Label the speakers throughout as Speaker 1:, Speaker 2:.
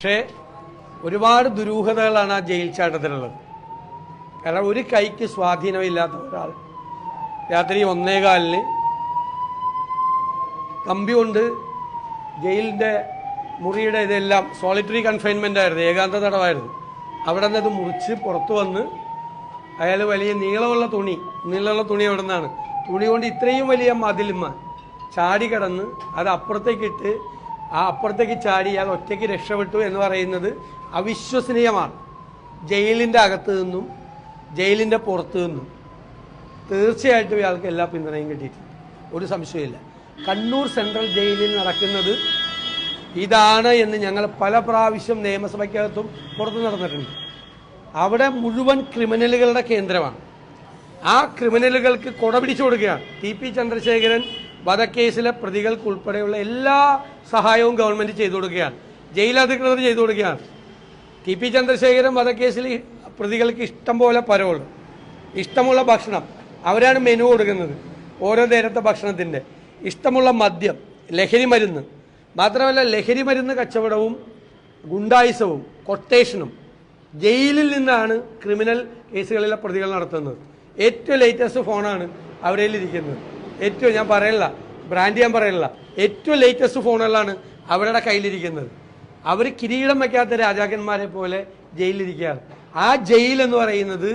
Speaker 1: പക്ഷേ ഒരുപാട് ദുരൂഹതകളാണ് ആ ജയിൽ ചാട്ടത്തിലുള്ളത് കാരണം ഒരു കൈക്ക് സ്വാധീനമില്ലാത്ത ഒരാൾ രാത്രി ഒന്നേകാലിന് കമ്പി കൊണ്ട് ജയിലിന്റെ മുറിയുടെ ഇതെല്ലാം സോളിറ്ററി കൺഫൈൻമെന്റ് ആയിരുന്നു ഏകാന്ത തടവായിരുന്നു. അവിടെ നിന്ന് അത് മുറിച്ച് പുറത്തു വന്ന് അയാൾ വലിയ നീളമുള്ള തുണി നീളമുള്ള തുണി അവിടെ നിന്നാണ്. തുണി കൊണ്ട് ഇത്രയും വലിയ മതിലുമ്മ ചാടി കിടന്ന് അത് അപ്പുറത്തേക്ക് ഇട്ട് ആ അപ്പുറത്തേക്ക് ചാടി അയാൾ ഒറ്റയ്ക്ക് രക്ഷപ്പെട്ടു എന്ന് പറയുന്നത് അവിശ്വസനീയമാണ്. ജയിലിന്റെ അകത്ത് നിന്നും ജയിലിന്റെ പുറത്ത് നിന്നും തീർച്ചയായിട്ടും ഇയാൾക്ക് എല്ലാ പിന്തുണയും കിട്ടിയിട്ടുണ്ട്. ഒരു സംശയമില്ല കണ്ണൂർ സെൻട്രൽ ജയിലിൽ നടക്കുന്നത് ഇതാണ് എന്ന് ഞങ്ങൾ പല പ്രാവശ്യം നിയമസഭയ്ക്കകത്തും പുറത്തു നടന്നിട്ടുണ്ട്. അവിടെ മുഴുവൻ ക്രിമിനലുകളുടെ കേന്ദ്രമാണ്. ആ ക്രിമിനലുകൾക്ക് കൊട പിടിച്ചു കൊടുക്കുകയാണ്. ടി പി ചന്ദ്രശേഖരൻ വധക്കേസിലെ പ്രതികൾക്ക് ഉൾപ്പെടെയുള്ള എല്ലാ സഹായവും ഗവൺമെന്റ് ചെയ്തു കൊടുക്കുകയാണ്. ജയിൽ അധികൃതർ ചെയ്തു കൊടുക്കുകയാണ്. ടി പി ചന്ദ്രശേഖരൻ വധക്കേസിൽ പ്രതികൾക്ക് ഇഷ്ടം പോലെ പരോൾ ഇഷ്ടമുള്ള ഭക്ഷണം. അവരാണ് മെനു കൊടുക്കുന്നത് ഓരോ നേരത്തെ ഭക്ഷണത്തിന്റെ ഇഷ്ടമുള്ള മദ്യം ലഹരി മരുന്ന്. മാത്രമല്ല ലഹരി മരുന്ന് കച്ചവടവും ഗുണ്ടായുസവും കൊട്ടേഷനും ജയിലിൽ നിന്നാണ് ക്രിമിനൽ കേസുകളിലെ പ്രതികൾ നടത്തുന്നത്. ഏറ്റവും ലേറ്റസ്റ്റ് ഫോണാണ് അവരുടെ ഇരിക്കുന്നത്. ഏറ്റവും ഞാൻ പറയണില്ല ബ്രാൻഡ് ഞാൻ പറയണില്ല. ഏറ്റവും ലേറ്റസ്റ്റ് ഫോണുകളാണ് അവരുടെ കയ്യിലിരിക്കുന്നത്. അവർ കിരീടം വയ്ക്കാത്ത രാജാക്കന്മാരെ പോലെ ജയിലിരിക്കുകയാണ് ആ ജയിൽ എന്ന് പറയുന്നത്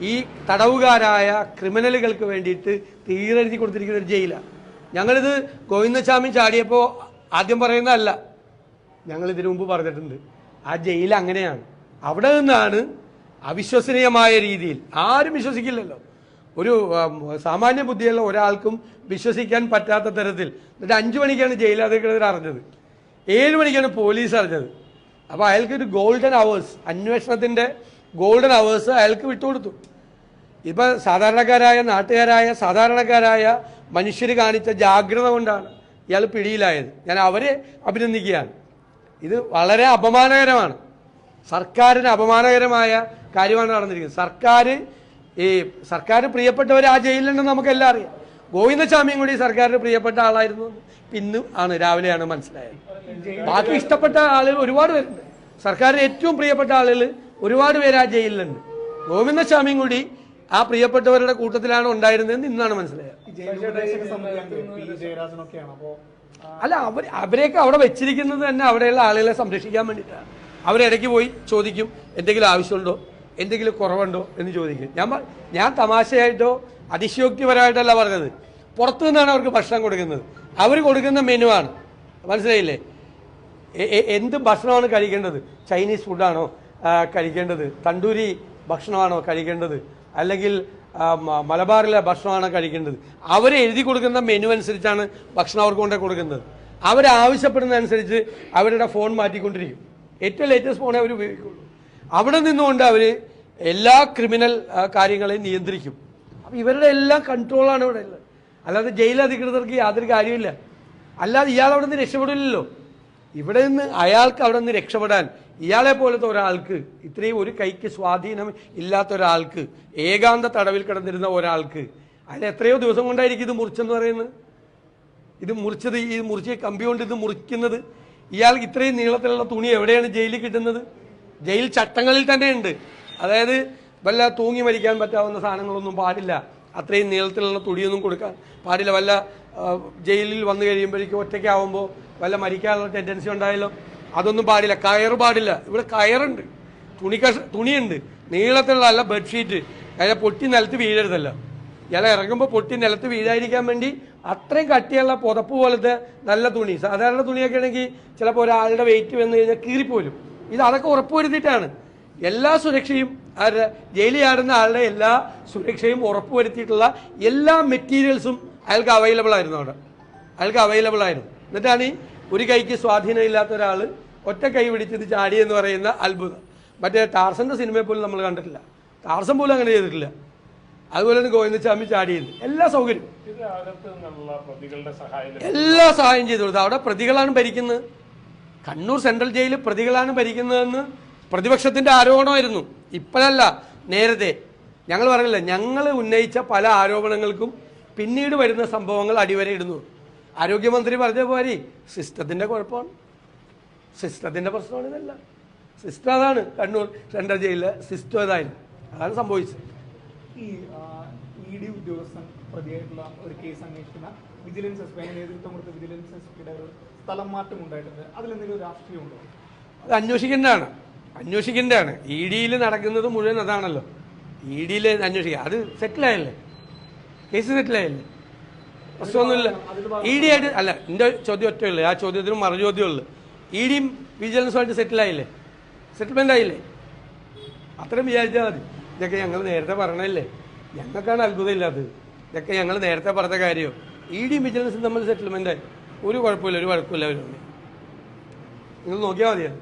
Speaker 1: ഈ തടവുകാരായ ക്രിമിനലുകൾക്ക് വേണ്ടിയിട്ട് തീരെഴുതി കൊടുത്തിരിക്കുന്ന ഒരു ജയിലാണ് ഞങ്ങളിത് ഗോവിന്ദസ്വാമി ചാടിയപ്പോൾ ആദ്യം പറയുന്നതല്ല. ഞങ്ങൾ ഇതിനു മുമ്പ് പറഞ്ഞിട്ടുണ്ട്. ആ ജയിൽ അങ്ങനെയാണ്. അവിടെ നിന്നാണ് അവിശ്വസനീയമായ രീതിയിൽ ആരും വിശ്വസിക്കില്ലല്ലോ. ഒരു സാമാന്യ ബുദ്ധിയുള്ള ഒരാൾക്കും വിശ്വസിക്കാൻ പറ്റാത്ത തരത്തിൽ. എന്നിട്ട് അഞ്ചു മണിക്കാണ് ജയിലധികൃതർ അറിഞ്ഞത്. ഏഴ് മണിക്കാണ് പോലീസ് അറിഞ്ഞത്. അപ്പോൾ അയാൾക്ക് ഒരു ഗോൾഡൻ അവേഴ്സ് അന്വേഷണത്തിന്റെ ഗോൾഡൻ അവേഴ്സ് അയാൾക്ക് വിട്ടുകൊടുത്തു. ഇപ്പം സാധാരണക്കാരായ നാട്ടുകാരായ സാധാരണക്കാരായ മനുഷ്യർ കാണിച്ച ജാഗ്രത കൊണ്ടാണ് ഇയാൾ പിടിയിലായത്. ഞാൻ അവരെ അഭിനന്ദിക്കുകയാണ്. ഇത് വളരെ അപമാനകരമാണ്. സർക്കാരിന് അപമാനകരമായ കാര്യമാണ് നടന്നിരിക്കുന്നത്. സർക്കാർ ഈ സർക്കാർ പ്രിയപ്പെട്ടവർ ആ ജയിലിലുണ്ടെന്ന് നമുക്കെല്ലാം അറിയാം. ഗോവിന്ദസ്വാമിയും കൂടി സർക്കാരിന് പ്രിയപ്പെട്ട ആളായിരുന്നു. ഇന്ന് ആണ് രാവിലെയാണ് മനസ്സിലായത്. ബാക്കി ഇഷ്ടപ്പെട്ട ആളുകൾ ഒരുപാട് പേരുണ്ട്. സർക്കാരിന് ഏറ്റവും പ്രിയപ്പെട്ട ആളുകൾ ഒരുപാട് പേര് ആ ജയിലിലുണ്ട്. ഗോവിന്ദസ്വാമിയും കൂടി ആ പ്രിയപ്പെട്ടവരുടെ കൂട്ടത്തിലാണ് ഉണ്ടായിരുന്നതെന്ന് ഇന്നാണ് മനസ്സിലായത്. അല്ല അവർ അവരെയൊക്കെ അവിടെ വെച്ചിരിക്കുന്നത് തന്നെ അവിടെയുള്ള ആളുകളെ സംരക്ഷിക്കാൻ വേണ്ടിയിട്ടാണ്. അവരിടയ്ക്ക് പോയി ചോദിക്കും എന്തെങ്കിലും ആവശ്യമുണ്ടോ? എന്തെങ്കിലും കുറവുണ്ടോ എന്ന് ചോദിക്കും. ഞാൻ ഞാൻ തമാശയായിട്ടോ അതിശയോക്തിപരമായിട്ടല്ല പറഞ്ഞത്. പുറത്തു നിന്നാണ് അവർക്ക് ഭക്ഷണം കൊടുക്കുന്നത്. അവർ കൊടുക്കുന്ന മെനുവാണ് മനസ്സിലായില്ലേ? എന്ത് ഭക്ഷണമാണ് കഴിക്കേണ്ടത്? ചൈനീസ് ഫുഡാണോ കഴിക്കേണ്ടത്? തണ്ടൂരി ഭക്ഷണമാണോ കഴിക്കേണ്ടത്? അല്ലെങ്കിൽ മലബാറിലെ ഭക്ഷണമാണോ കഴിക്കേണ്ടത്? അവർ എഴുതി കൊടുക്കുന്ന മെനു അനുസരിച്ചാണ് ഭക്ഷണം അവർക്ക് കൊണ്ടേ കൊടുക്കുന്നത്. അവരാവശ്യപ്പെടുന്നതനുസരിച്ച് അവരുടെ ഫോൺ മാറ്റിക്കൊണ്ടിരിക്കും. ഏറ്റവും ലേറ്റസ്റ്റ് ഫോണേ അവർ ഉപയോഗിക്കുള്ളൂ. അവിടെ നിന്നുകൊണ്ട് അവർ എല്ലാ ക്രിമിനൽ കാര്യങ്ങളെയും നിയന്ത്രിക്കും. അപ്പം ഇവരുടെ എല്ലാം കൺട്രോളാണ് ഇവിടെ ഉള്ളത്. അല്ലാതെ ജയിൽ അധികൃതർക്ക് യാതൊരു കാര്യമില്ല അല്ലാതെ ഇയാൾ അവിടെ നിന്ന് രക്ഷപ്പെടില്ലല്ലോ. ഇവിടെ നിന്ന് അയാൾക്ക് അവിടെ നിന്ന് രക്ഷപ്പെടാൻ ഇയാളെ പോലത്തെ ഒരാൾക്ക് ഇത്രയും ഒരു കൈക്ക് സ്വാധീനം ഇല്ലാത്ത ഒരാൾക്ക് ഏകാന്ത തടവിൽ കിടന്നിരുന്ന ഒരാൾക്ക് അതിൽ എത്രയോ ദിവസം കൊണ്ടായിരിക്കും ഇത് മുറിച്ചെന്ന് പറയുന്നത്? ഇത് മുറിച്ചത് ഈ മുറിച്ച് കമ്പി കൊണ്ട് ഇത് മുറിക്കുന്നത്? ഇയാൾക്ക് ഇത്രയും നീളത്തിലുള്ള തുണി എവിടെയാണ് ജയിലിൽ കിട്ടുന്നത്? ജയിൽ ചട്ടങ്ങളിൽ തന്നെ ഉണ്ട് അതായത് വല്ല തൂങ്ങി മരിക്കാൻ പറ്റാവുന്ന സാധനങ്ങളൊന്നും പാടില്ല. അത്രയും നീളത്തിലുള്ള തുടിയൊന്നും കൊടുക്കാൻ പാടില്ല. വല്ല ജയിലിൽ വന്നു കഴിയുമ്പോഴേക്കും ഒറ്റയ്ക്കാവുമ്പോൾ വല്ല മരിക്കാനുള്ള ടെൻഡൻസി ഉണ്ടായല്ലോ. അതൊന്നും പാടില്ല. കയർ പാടില്ല. ഇവിടെ കയറുണ്ട്. തുണി കഷ തുണിയുണ്ട്. നീളത്തിലുള്ള അല്ല ബെഡ്ഷീറ്റ് അതിനെ പൊട്ടി നിലത്ത് വീഴരുതല്ലോ. ഇയാളെ ഇറങ്ങുമ്പോൾ പൊട്ടി നിലത്ത് വീഴാതിരിക്കാൻ വേണ്ടി അത്രയും കട്ടിയുള്ള പുതപ്പ് പോലത്തെ നല്ല തുണി. സാധാരണ തുണിയൊക്കെ ആണെങ്കിൽ ചിലപ്പോൾ ഒരാളുടെ വെയിറ്റ് വന്നു കഴിഞ്ഞാൽ കീറിപ്പോലും ഇത് അതൊക്കെ ഉറപ്പുവരുത്തിയിട്ടാണ്. എല്ലാ സുരക്ഷയും ആരുടെ ജയിലിൽ ആടുന്ന ആളുടെ എല്ലാ സുരക്ഷയും ഉറപ്പുവരുത്തിയിട്ടുള്ള എല്ലാ മെറ്റീരിയൽസും അയാൾക്ക് അവൈലബിൾ ആയിരുന്നു അവിടെ. അയാൾക്ക് അവൈലബിൾ ആയിരുന്നു. എന്നിട്ടാണ് ഈ ഒരു കൈക്ക് സ്വാധീനമില്ലാത്ത ഒരാൾ ഒറ്റ കൈ പിടിച്ചിട്ട് ചാടി എന്ന് പറയുന്ന അത്ഭുതം. മറ്റേ ടാർസന്റെ സിനിമയെ പോലും നമ്മൾ കണ്ടിട്ടില്ല. ടാർസൻ പോലും അങ്ങനെ ചെയ്തിട്ടില്ല. അതുപോലെ തന്നെ ഗോവിന്ദസ്വാമി ചാടിയത്. എല്ലാ
Speaker 2: സഹായം
Speaker 1: എല്ലാ സഹായം ചെയ്തു കൊടുത്തു. അവിടെ പ്രതികളാണ് ഭരിക്കുന്നത്. കണ്ണൂർ സെൻട്രൽ ജയിലിൽ പ്രതികളാണ് ഭരിക്കുന്നതെന്ന് പ്രതിപക്ഷത്തിന്റെ ആരോപണമായിരുന്നു. ഇപ്പോഴല്ല നേരത്തെ. ഞങ്ങൾ പറഞ്ഞില്ല ഞങ്ങൾ ഉന്നയിച്ച പല ആരോപണങ്ങൾക്കും പിന്നീട് വരുന്ന സംഭവങ്ങൾ അടിവരയിടുന്നു. ആരോഗ്യമന്ത്രി പറഞ്ഞ പോരി സിസ്റ്റത്തിന്റെ കുഴപ്പമാണ്. സിസ്റ്റത്തിന്റെ പ്രശ്നമാണ് ഇതല്ല. സിസ്റ്റം അതാണ് കണ്ണൂർ സെൻട്രൽ ജയിലിലെ സിസ്റ്റം അതായിരുന്നു അതാണ് സംഭവിച്ചത്.
Speaker 3: ഈ ഇ ഡി ഉദ്യോഗസ്ഥൻ പ്രതിയായിട്ടുള്ള ഒരു കേസ് അന്വേഷിക്കുന്ന വിജിലൻസ് എസ് പി നേതൃത്വം കൊടുത്ത വിജിലൻസ് എസ് പിയുടെ ഒരു സ്ഥലം മാറ്റം ഉണ്ടായിട്ടുണ്ട്. അതിലെന്തെങ്കിലും ഒരു രാഷ്ട്രീയമുണ്ടോ
Speaker 1: അത് അന്വേഷിക്കേണ്ടതാണ്. അന്വേഷിക്കേണ്ടതാണ്. ഇ ഡിയിൽ നടക്കുന്നത് മുഴുവൻ അതാണല്ലോ. ഇ ഡിയിൽ അന്വേഷിക്കുക അത് സെറ്റിലായല്ലേ കേസ് സെറ്റിലായല്ലേ പ്രശ്നമൊന്നുമില്ല. ഇ ഡി ആയിട്ട് അല്ല എന്റെ ചോദ്യം ഒറ്റ ഉള്ളൂ ആ ചോദ്യത്തിന് മറു ഉള്ളു. ഇ ഡിയും വിജിലൻസുമായിട്ട് സെറ്റിലായില്ലേ സെറ്റിൽമെന്റ് ആയില്ലേ? അത്രയും വിചാരിച്ചാൽ മതി. ഇതൊക്കെ ഞങ്ങൾ നേരത്തെ പറഞ്ഞല്ലേ ഞങ്ങൾക്കാണ് അത്ഭുതം ഇല്ലാത്തത്. ഇതൊക്കെ ഞങ്ങൾ നേരത്തെ പറഞ്ഞ കാര്യവും ഇ ഡി വിജിലൻസും തമ്മിൽ സെറ്റിൽമെന്റ് ഒരു കുഴപ്പമില്ല ഒരു വഴക്കമില്ല അവരുണ്ട് നിങ്ങൾ നോക്കിയാൽ മതിയാണ്